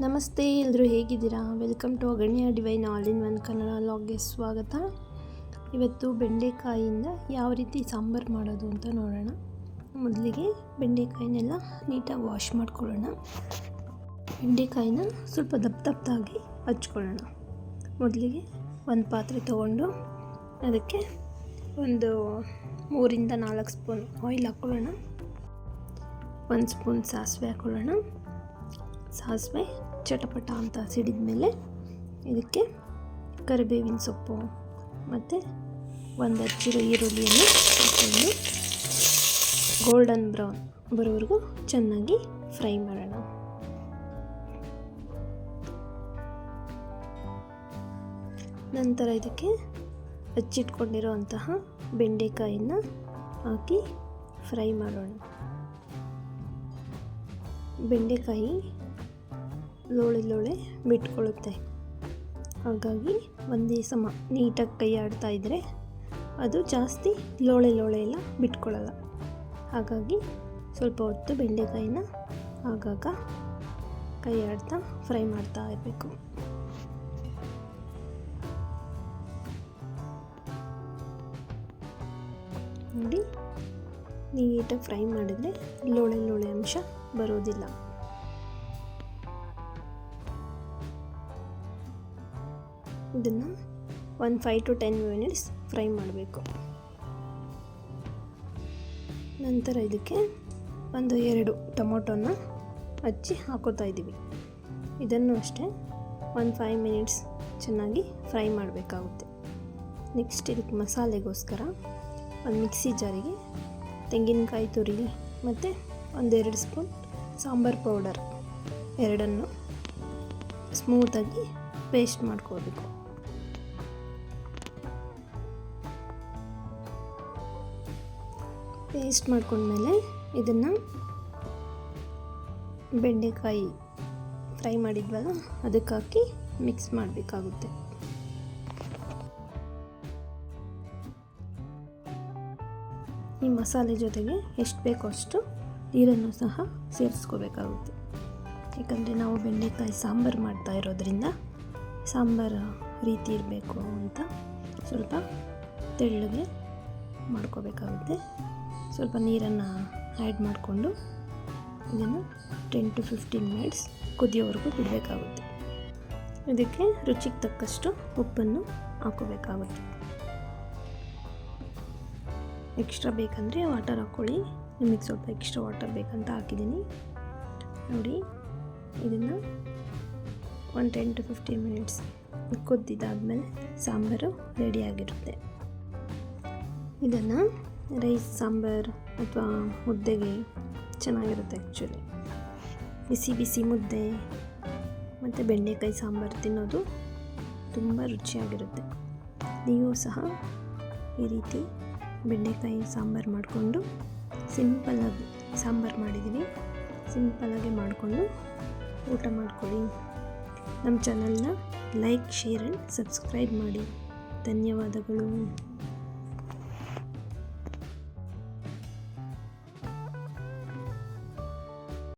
ನಮಸ್ತೆ ಎಲ್ಲರೂ ಹೇಗಿದ್ದೀರಾ? Welcome to Aganya divine all in one Kannada ಲಾಗ್ಗೆ ಸ್ವಾಗತ. ಇವತ್ತು ಬೆಂಡೆಕಾಯಿಯಿಂದ ಯಾವ ರೀತಿ ಸಾಂಬಾರು ಮಾಡೋದು ಅಂತ ನೋಡೋಣ. ಮೊದಲಿಗೆ ಬೆಂಡೆಕಾಯಿನೆಲ್ಲ ನೀಟಾಗಿ ವಾಶ್ ಮಾಡ್ಕೊಳ್ಳೋಣ. ಬೆಂಡೆಕಾಯಿನ ಸ್ವಲ್ಪ ದಪ್ಪ ದಪ್ಪದಾಗಿ ಹಚ್ಕೊಳ್ಳೋಣ. ಮೊದಲಿಗೆ ಒಂದು ಪಾತ್ರೆ ತೊಗೊಂಡು ಅದಕ್ಕೆ ಒಂದು ಮೂರಿಂದ ನಾಲ್ಕು ಸ್ಪೂನ್ ಆಯಿಲ್ ಹಾಕ್ಕೊಳ್ಳೋಣ. ಒಂದು ಸ್ಪೂನ್ ಸಾಸಿವೆ ಹಾಕ್ಕೊಳ್ಳೋಣ. ಸಾಸಿವೆ, ಚಟಪಟ ಅಂತ ಸಿಡಿದ ಮೇಲೆ ಇದಕ್ಕೆ ಕರಿಬೇವಿನ ಸೊಪ್ಪು ಮತ್ತು ಒಂದು ಹಚ್ಚಿರೋ ಈರುಳ್ಳಿಯನ್ನು ಹಾಕೊಂಡು ಗೋಲ್ಡನ್ ಬ್ರೌನ್ ಬರೋವರೆಗೂ ಚೆನ್ನಾಗಿ ಫ್ರೈ ಮಾಡೋಣ. ನಂತರ ಇದಕ್ಕೆ ಹಚ್ಚಿಟ್ಕೊಂಡಿರೋಂತಹ ಬೆಂಡೆಕಾಯಿನ ಹಾಕಿ ಫ್ರೈ ಮಾಡೋಣ. ಬೆಂಡೆಕಾಯಿ ಲೋಳೆ ಲೋಳೆ ಬಿಟ್ಕೊಳ್ಳುತ್ತೆ. ಹಾಗಾಗಿ ಒಂದೇ ಸಮ ನೀಟಾಗಿ ಕೈ ಆಡ್ತಾ ಇದ್ದರೆ ಅದು ಜಾಸ್ತಿ ಲೋಳೆ ಲೋಳೆ ಎಲ್ಲ ಬಿಟ್ಕೊಳ್ಳಲ್ಲ. ಹಾಗಾಗಿ ಸ್ವಲ್ಪ ಹೊತ್ತು ಬೆಂಡೆಕಾಯಿನ ಆಗಾಗ ಕೈ ಆಡ್ತಾ ಫ್ರೈ ಮಾಡ್ತಾ ಇರಬೇಕು. ನೋಡಿ, ನೀಟಾಗಿ ಫ್ರೈ ಮಾಡಿದರೆ ಲೋಳೆ ಲೋಳೆ ಅಂಶ ಬರೋದಿಲ್ಲ. ಇದನ್ನು ಒಂದು five to ten minutes fry ಮಾಡಬೇಕು. ನಂತರ ಇದಕ್ಕೆ ಒಂದು ಎರಡು ಟೊಮೊಟೊನ ಹಚ್ಚಿ ಹಾಕೋತಾ ಇದ್ದೀವಿ. ಇದನ್ನು ಅಷ್ಟೇ ಒಂದು ಫೈವ್ ಮಿನಿಟ್ಸ್ ಚೆನ್ನಾಗಿ ಫ್ರೈ ಮಾಡಬೇಕಾಗುತ್ತೆ. ನೆಕ್ಸ್ಟ್ ಇದಕ್ಕೆ ಮಸಾಲೆಗೋಸ್ಕರ ಒಂದು ಮಿಕ್ಸಿ ಜಾರಿಗೆ ತೆಂಗಿನಕಾಯಿ ತುರಿ ಮತ್ತು ಒಂದೆರಡು ಸ್ಪೂನ್ ಸಾಂಬಾರು ಪೌಡರ್ ಎರಡನ್ನು ಸ್ಮೂತಾಗಿ ಪೇಸ್ಟ್ ಮಾಡ್ಕೋಬೇಕು. ಪೇಸ್ಟ್ ಮಾಡ್ಕೊಂಡ್ಮೇಲೆ ಇದನ್ನು ಬೆಂಡೆಕಾಯಿ ಫ್ರೈ ಮಾಡಿದ್ವಲ್ಲ, ಅದಕ್ಕೆ ಹಾಕಿ ಮಿಕ್ಸ್ ಮಾಡಬೇಕಾಗುತ್ತೆ. ಈ ಮಸಾಲೆ ಜೊತೆಗೆ ಎಷ್ಟು ಬೇಕೋ ಅಷ್ಟು ನೀರನ್ನು ಸಹ ಸೇರಿಸ್ಕೋಬೇಕಾಗುತ್ತೆ. ಯಾಕಂದರೆ ನಾವು ಬೆಂಡೆಕಾಯಿ ಸಾಂಬಾರು ಮಾಡ್ತಾ ಇರೋದ್ರಿಂದ ಸಾಂಬಾರು ರೀತಿ ಇರಬೇಕು ಅಂತ ಸ್ವಲ್ಪ ತೆಳ್ಳಗೆ ಮಾಡ್ಕೋಬೇಕಾಗುತ್ತೆ. ಸ್ವಲ್ಪ ನೀರನ್ನು ಆ್ಯಡ್ ಮಾಡಿಕೊಂಡು ಇದನ್ನು ಟೆನ್ ಟು ಫಿಫ್ಟೀನ್ ಮಿನಿಟ್ಸ್ ಕುದಿಯೋವರೆಗೂ ಬಿಡಬೇಕಾಗುತ್ತೆ. ಇದಕ್ಕೆ ರುಚಿಗೆ ತಕ್ಕಷ್ಟು ಉಪ್ಪನ್ನು ಹಾಕೋಬೇಕಾಗುತ್ತೆ. ಎಕ್ಸ್ಟ್ರಾ ಬೇಕಂದರೆ ವಾಟರ್ ಹಾಕ್ಕೊಳ್ಳಿ. ನಿಮಗೆ ಸ್ವಲ್ಪ ಎಕ್ಸ್ಟ್ರಾ ವಾಟರ್ ಬೇಕಂತ ಹಾಕಿದ್ದೀನಿ. ನೋಡಿ, ಇದನ್ನು ಒಂದು ಟೆನ್ ಟು ಫಿಫ್ಟೀನ್ ಮಿನಿಟ್ಸ್ ಕುದ್ದಿದ್ದಾದಮೇಲೆ ಸಾಂಬಾರು ರೆಡಿಯಾಗಿರುತ್ತೆ ಇದನ್ನು ರೈಸ್, ಸಾಂಬಾರು ಅಥವಾ ಮುದ್ದೆಗೆ ಚೆನ್ನಾಗಿರುತ್ತೆ ಆ್ಯಕ್ಚುಲಿ ಬಿಸಿ ಬಿಸಿ ಮುದ್ದೆ ಮತ್ತು ಬೆಂಡೆಕಾಯಿ ಸಾಂಬಾರು ತಿನ್ನೋದು ತುಂಬ ರುಚಿಯಾಗಿರುತ್ತೆ. ನೀವು ಸಹ ಈ ರೀತಿ ಬೆಂಡೆಕಾಯಿ ಸಾಂಬಾರು ಮಾಡಿಕೊಂಡು ಸಿಂಪಲ್ಲಾಗಿ ಸಾಂಬಾರು ಮಾಡಿದ್ದೀನಿ ಸಿಂಪಲ್ಲಾಗಿ ಮಾಡಿಕೊಂಡು ಊಟ ಮಾಡ್ಕೊಳ್ಳಿ. ನಮ್ಮ ಚಾನಲ್ನ ಲೈಕ್ ಶೇರ್ ಆ್ಯಂಡ್ ಸಬ್ಸ್ಕ್ರೈಬ್ ಮಾಡಿ. ಧನ್ಯವಾದಗಳು.